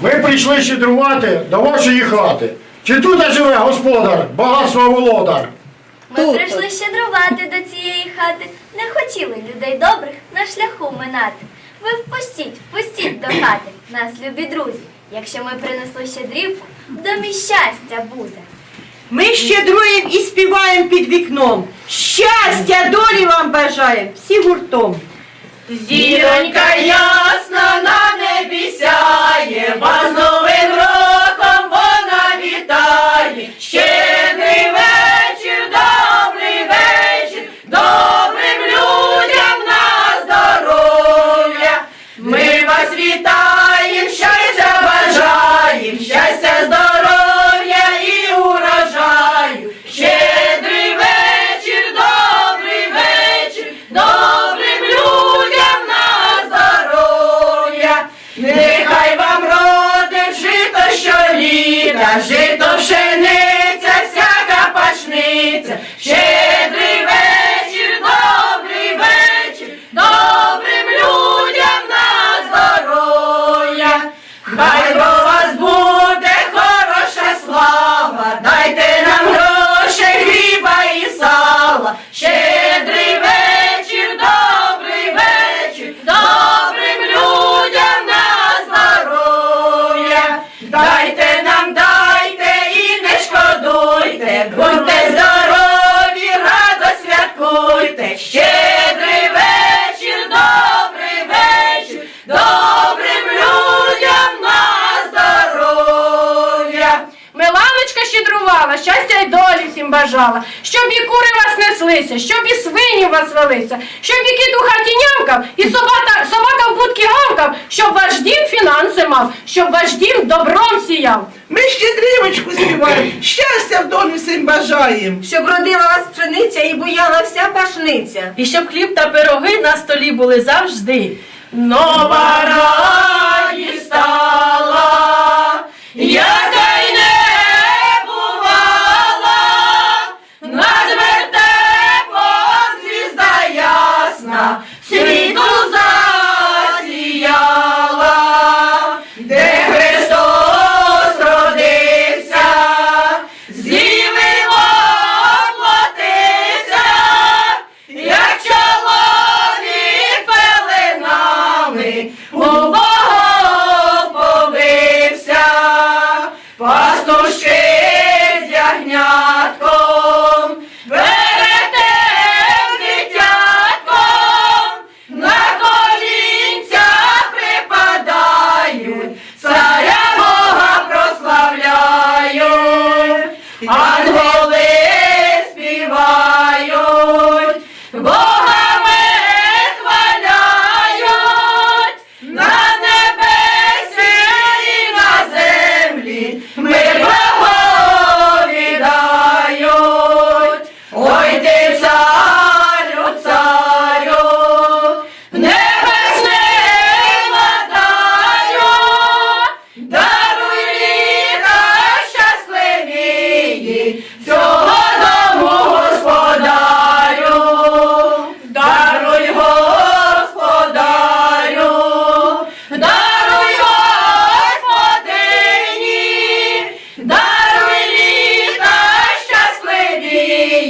Ми прийшли щедрувати до вашої хати. Чи тут живе господар, багатство володар? Ми Тут. прийшли щедрувати до цієї хати, не хотіли людей добрих на шляху минати. Ви впустіть, впустіть до хати, нас, любі друзі. Якщо ми принесли щедрівку, в домі щастя буде. Ми щедруємо і співаємо під вікном. Щастя, долі вам бажаємо, всі гуртом. Зіронька ясна на небі сяє, вас жито пшениця, всяка пашниця. Щедрий щастя й долі всім бажала, щоб і кури вас неслися, щоб і свині вас велися, щоб і кіт у хаті нямкав, і собака, собака в будки гавкав, щоб ваш дім фінанси мав, щоб ваш дім добром сіяв. Ми щедрівочку співаємо, щастя в долі всім бажаємо. Щоб родила вас пшениця і буяла вся пашниця. І щоб хліб та пироги на столі були завжди. Нова радість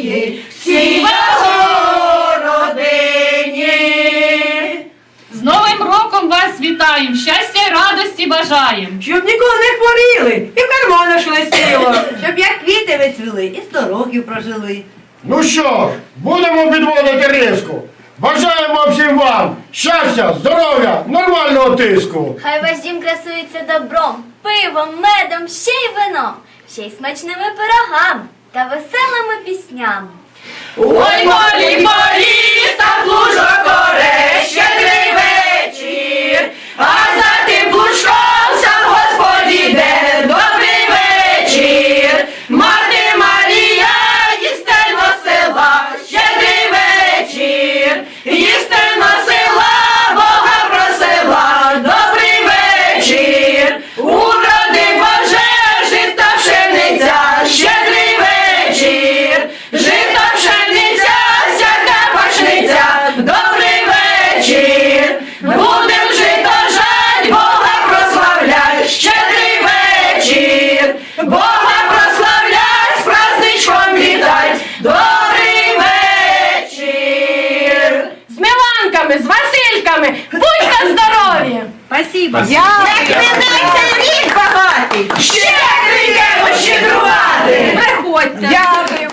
всій родині. З Новим роком вас вітаємо, щастя й радості бажаємо. Щоб ніколи не хворіли і в карманах шелестіло. Щоб як квіти вицвіли і сто років прожили. Ну що ж, будемо підводити риску. Бажаємо всім вам щастя, здоров'я, нормального тиску. Хай ваш дім красується добром, пивом, медом, ще й вином, ще й смачними пирогами та веселими піснями. Ой, молі, молі, рік багатий! Ще прийдемо щедрувати! Приходьте! Дякую!